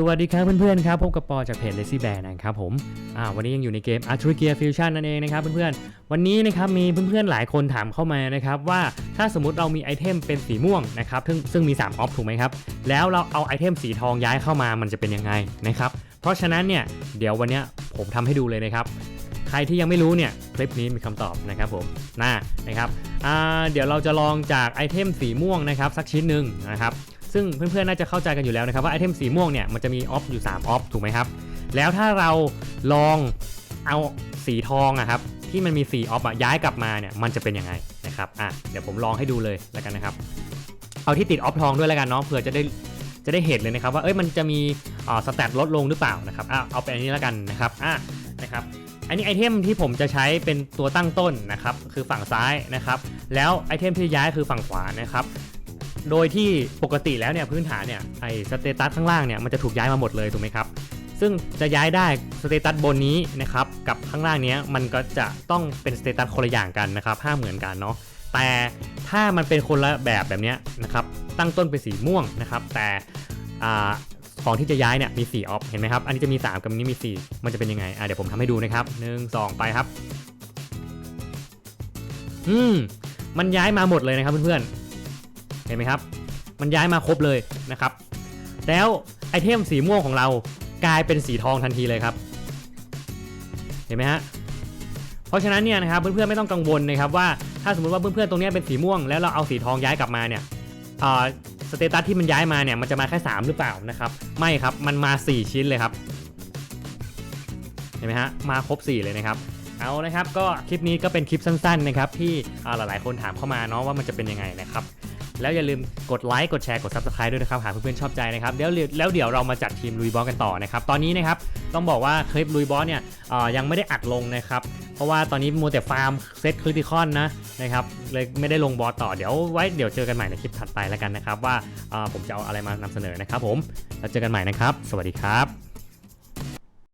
สวัสดีครับเพื่อนๆครับพบกับปอจากเพจ Lazy Bear นะครับผมอ่าวันนี้ยังอยู่ในเกม a r t r i g e a Fusion นั่นเองนะครับเพื่อนๆวันนี้นะครับมีเพื่อนๆหลายคนถามเข้ามานะครับว่าถ้าสมมติเรามีไอเทมเป็นสีม่วงนะครับซึ่งซึ่งมี 3 ออฟถูกไหมครับ แล้วเราเอาไอเทมสีทองย้ายเข้ามามันจะเป็นยังไงนะครับเพราะฉะนั้นเนี่ยเดี๋ยววันนี้ผมทำให้ดูเลยนะครับใครที่ยังไม่รู้เนี่ยคลิปนี้มีคำตอบนะครับผมน่านะครับเดี๋ยวเราจะลองจากไอเทมสีม่วงนะครับสักชิ้นหนึ่งนะครับ ซึ่งเพื่อนๆน่าจะเข้าใจกันอยู่แล้วนะครับว่าไอเทมสีม่วงเนี่ยมันจะมีออฟอยู่3ออฟถูกไหมครับ แล้วถ้าเราลองเอาสีทองอะครับที่มันมี4ออฟอะย้ายกลับมาเนี่ยมันจะเป็นยังไงนะครับอะเดี๋ยวผมลองให้ดูเลยแล้วกันนะครับ เอาที่ติดออฟทองด้วยแล้วกันเนาะเผื่อจะได้จะได้เห็นเลยนะครับว่าเอ้ยมันจะมีอ่าสแตทลดลงหรือเปล่านะครับอะเอาเป็นอันนี้แล้วกันนะครับอะนะครับอันนี้ไอเทมที่ผมจะใช้เป็นตัวตั้งต้นนะครับคือฝั่งซ้ายนะครับแล้วไอเทมที่ย้ายคือฝั่งขวานะครับ โดยที่ปกติแล้วเนี่ยพื้นฐานเนี่ยไอสเตตัสข้างล่างเนี่ยมันจะถูกย้ายมาหมดเลยถูกไหมครับซึ่งจะย้ายได้สเตตัสบนนี้นะครับกับข้างล่างเนี้ยมันก็จะต้องเป็นสเตตัสคนละอย่างกันนะครับห้าเหมือนกันเนาะแต่ถ้ามันเป็นคนละแบบแบบนี้นะครับตั้งต้นเป็นสีม่วงนะครับแต่ของที่จะย้ายเนี่ยมี4ออฟเห็นไหมครับอันนี้จะมี 3 กับอันนี้มี 4 มันจะเป็นยังไงอะเดี๋ยวผมทำให้ดูนะครับ 1 2 ไปครับ อืมมันย้ายมาหมดเลยนะครับเพื่อนๆ เห็นไหมครับ มันย้ายมาครบเลยนะครับ แล้วไอเทมสีม่วงของเรากลายเป็นสีทองทันทีเลยครับ เห็นไหมฮะเพราะฉะนั้นเนี่ยนะครับเพื่อนๆไม่ต้องกังวลนะครับว่าถ้าสมมติว่าเพื่อนๆตรงนี้เป็นสีม่วงแล้วเราเอาสีทองย้ายกลับมาเนี่ยอ่าสเตตัสที่มันย้ายมาเนี่ยมันจะมาแค่3หรือเปล่านะครับไม่ครับมันมา 4 ชิ้นเลยครับเห็นไหมฮะมาครบ 4 เลยนะครับเอานะครับก็คลิปนี้ก็เป็นคลิปสั้นๆนะครับที่อ่าหลายๆคนถามเข้ามาเนาะว่ามันจะเป็นยังไงนะครับ แล้วอย่าลืมกดไลค์กดแชร์กด Subscribe ด้วยนะครับหากเพื่อนๆชอบใจนะครับเดี๋ยวแล้วเดี๋ยวเรามาจัดทีมลุยบอสกันต่อนะครับตอนนี้นะครับต้องบอกว่าคลิปลุยบอสเนี่ยยังไม่ได้อัดลงนะครับเพราะว่าตอนนี้มัวแต่ฟาร์มเซตคริติคอนนะนะครับเลยไม่ได้ลงบอสต่อเดี๋ยวไว้เดี๋ยวเจอกันใหม่ในคลิปถัดไปแล้วกันนะครับว่าผมจะเอาอะไรมานำเสนอนะครับผมแล้วเจอกันใหม่นะครับ สวัสดีครับ